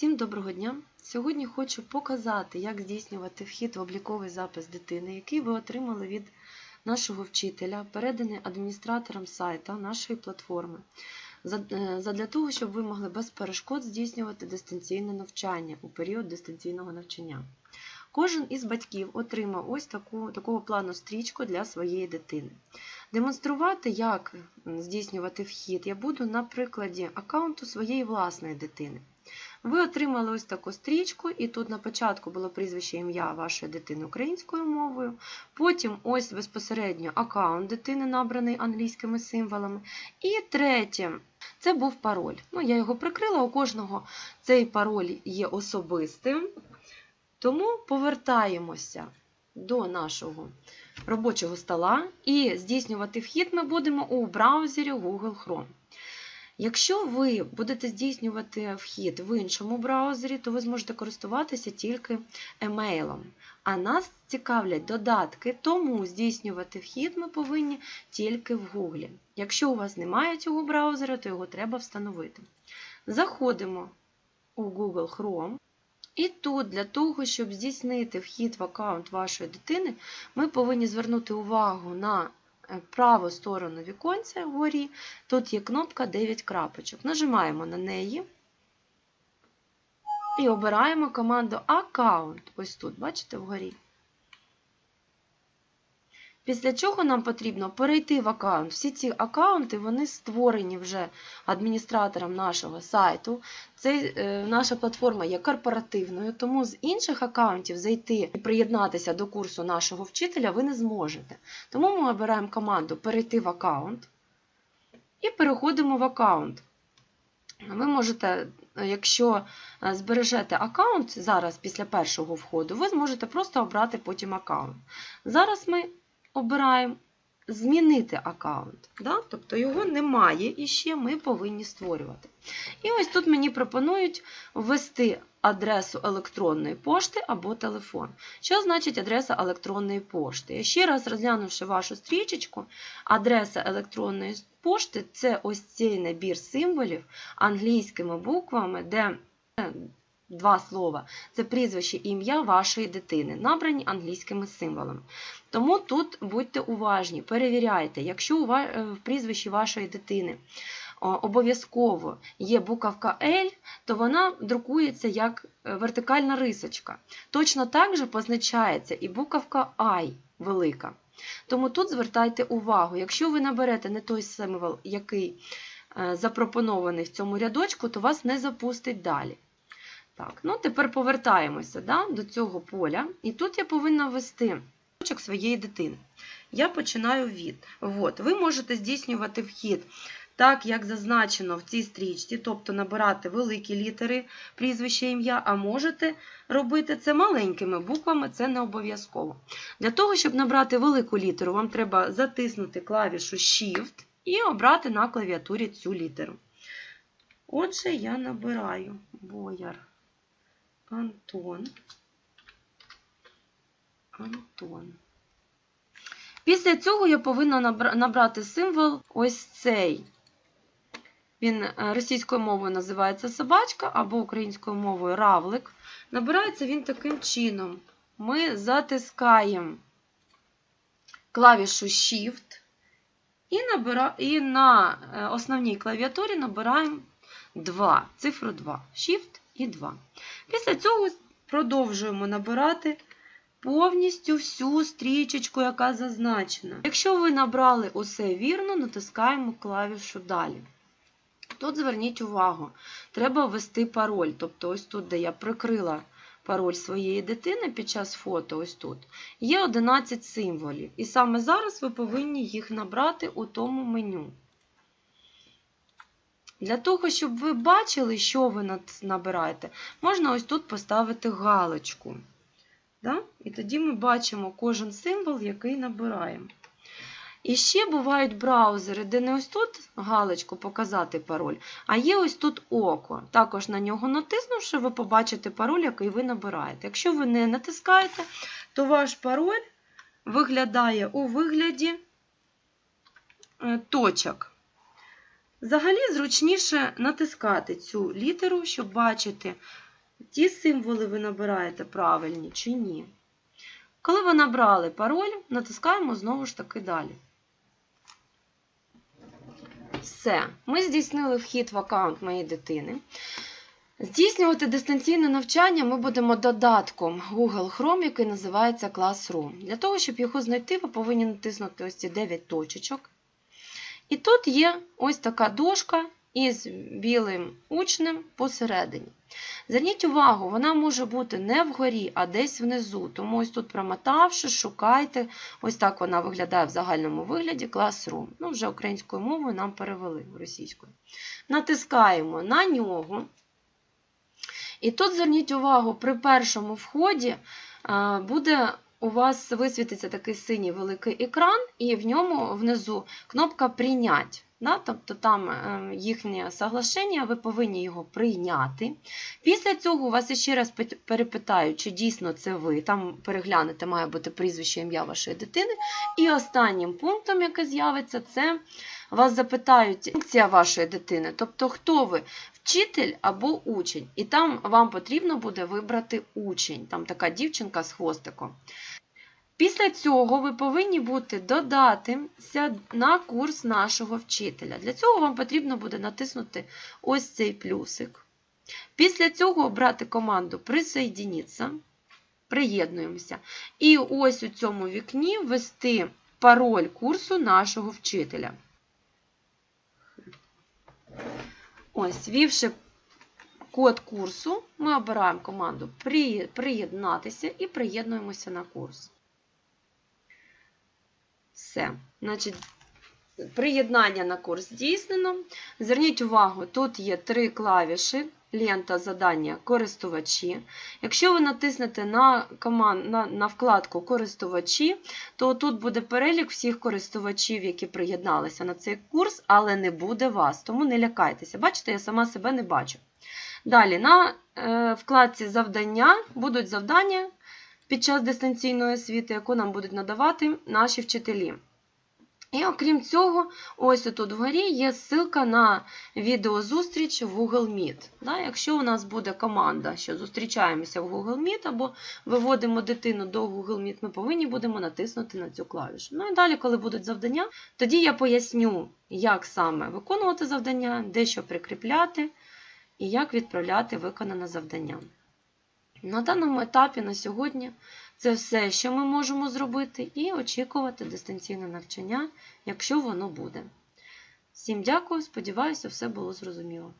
Всім доброго дня! Сьогодні хочу показати, як здійснювати вхід в обліковий запис дитини, який ви отримали від нашого вчителя, переданий адміністратором сайта нашої платформи, е, задля того, щоб ви могли без перешкод здійснювати дистанційне навчання у період дистанційного навчання. Кожен із батьків отримав ось таку, такого плану стрічку для своєї дитини. Демонструвати, як здійснювати вхід, я буду на прикладі аккаунту своєї власної дитини. Ви отримали ось таку стрічку, і тут на початку було прізвище ім'я вашої дитини українською мовою. Потім ось безпосередньо аккаунт дитини, набраний англійськими символами. І третє це був пароль. Ну, я його прикрила, у кожного цей пароль є особистим. Тому повертаємося до нашого робочого стола і здійснювати вхід ми будемо у браузері Google Chrome. Якщо ви будете здійснювати вхід в іншому браузері, то ви зможете користуватися тільки емейлом. А нас цікавлять додатки, тому здійснювати вхід ми повинні тільки в Google. Якщо у вас немає цього браузера, то його треба встановити. Заходимо у Google Chrome. І тут для того, щоб здійснити вхід в аккаунт вашої дитини, ми повинні звернути увагу на праву сторону віконця вгорі. Тут є кнопка 9 крапочок. Нажимаємо на неї і обираємо команду Аккаунт. Ось тут, бачите, вгорі. Після чого нам потрібно перейти в аккаунт. Всі ці аккаунти вони створені вже адміністратором нашого сайту. Це, е, наша платформа є корпоративною, тому з інших аккаунтів зайти і приєднатися до курсу нашого вчителя ви не зможете. Тому ми обираємо команду Перейти в аккаунт і переходимо в аккаунт. Ви можете, е, якщо е, збережете аккаунт зараз після першого входу, ви зможете просто обрати потім аккаунт. Зараз ми обираємо змінити аккаунт. Да? Тобто його немає і ще ми повинні створювати. І ось тут мені пропонують ввести адресу електронної пошти або телефон. Що значить адреса електронної пошти? Я ще раз розглянувши вашу стрічечку, адреса електронної пошти це ось цей набір символів англійськими буквами, де два слова це прізвище ім'я вашої дитини, набрані англійськими символами. Тому тут будьте уважні, перевіряйте, якщо е, в прізвищі вашої дитини обов'язково є буковка L, то вона друкується як е, вертикальна рисочка. Точно так же позначається і буковка I велика. Тому тут звертайте увагу, якщо ви наберете не той символ, який е, запропонований в цьому рядочку, то вас не запустить далі. Так, ну тепер повертаємося да, до цього поля. І тут я повинна ввести рядочок своєї дитини. Я починаю від. От, ви можете здійснювати вхід так, як зазначено в цій стрічці, тобто набирати великі літери прізвище ім'я, а можете робити це маленькими буквами, це не обов'язково. Для того, щоб набрати велику літеру, вам треба затиснути клавішу Shift і обрати на клавіатурі цю літеру. Отже, я набираю бояр Антон. Антон. Після цього я повинна набрати символ ось цей. Він е, російською мовою називається собачка або українською мовою равлик. Набирається він таким чином. Ми затискаємо клавішу Shift і, на е, основній клавіатурі набираємо 2, цифру 2. Shift і 2. Після цього продовжуємо набирати повністю всю стрічечку, яка зазначена. Якщо ви набрали усе вірно, натискаємо клавішу Далі. Тут зверніть увагу, треба ввести пароль. Тобто, ось тут, де я прикрила пароль своєї дитини під час фото, ось тут, є 11 символів. І саме зараз ви повинні їх набрати у тому меню. Для того, щоб ви бачили, що ви набираєте, можна ось тут поставити галочку. Да? І тоді ми бачимо кожен символ, який набираємо. І ще бувають браузери, де не ось тут галочку показати пароль, а є ось тут око. Також на нього натиснувши, ви побачите пароль, який ви набираєте. Якщо ви не натискаєте, то ваш пароль виглядає у вигляді е, точок. Взагалі зручніше натискати цю літеру, щоб бачити ті символи ви набираєте правильні чи ні. Коли ви набрали пароль, натискаємо знову ж таки далі. Все, ми здійснили вхід в аккаунт моєї дитини. Здійснювати дистанційне навчання ми будемо додатком Google Chrome, який називається Classroom. Для того, щоб його знайти, ви повинні натиснути ось ці 9 точечок. І тут є ось така дошка із білим учнем посередині. Зверніть увагу, вона може бути не вгорі, а десь внизу. Тому ось тут промотавши, шукайте. Ось так вона виглядає в загальному вигляді Classroom. Ну, вже українською мовою нам перевели російською. Натискаємо на нього. І тут зверніть увагу, при першому вході буде у вас висвітиться такий синій великий екран, і в ньому внизу кнопка Прийнять. Да? Тобто там е, їхнє соглашення, ви повинні його прийняти. Після цього вас ще раз пит- перепитають, чи дійсно це ви. Там переглянете, має бути прізвище ім'я вашої дитини. І останнім пунктом, який з'явиться, це вас запитають функція вашої дитини, тобто хто ви, вчитель або учень. І там вам потрібно буде вибрати учень. Там така дівчинка з хвостиком. Після цього ви повинні бути додатися на курс нашого вчителя. Для цього вам потрібно буде натиснути ось цей плюсик. Після цього обрати команду Присоединиться. Приєднуємося. І ось у цьому вікні ввести пароль курсу нашого вчителя. Ось, ввівши код курсу, ми обираємо команду Приєднатися і приєднуємося на курс. Все. Значить, приєднання на курс здійснено. Зверніть увагу, тут є три клавіші. Лента задання користувачі. Якщо ви натиснете на, команд, на, на вкладку Користувачі, то тут буде перелік всіх користувачів, які приєдналися на цей курс, але не буде вас, тому не лякайтеся. Бачите, я сама себе не бачу. Далі, на е, вкладці завдання будуть завдання під час дистанційної освіти, яку нам будуть надавати наші вчителі. І окрім цього, ось тут вгорі є ссылка на відеозустріч в Google Meet. Да, якщо у нас буде команда, що зустрічаємося в Google Meet або виводимо дитину до Google Meet, ми повинні будемо натиснути на цю клавішу. Ну і далі, коли будуть завдання, тоді я поясню, як саме виконувати завдання, де що прикріпляти і як відправляти виконане завдання. На даному етапі на сьогодні це все, що ми можемо зробити, і очікувати дистанційне навчання, якщо воно буде. Всім дякую, сподіваюся, все було зрозуміло.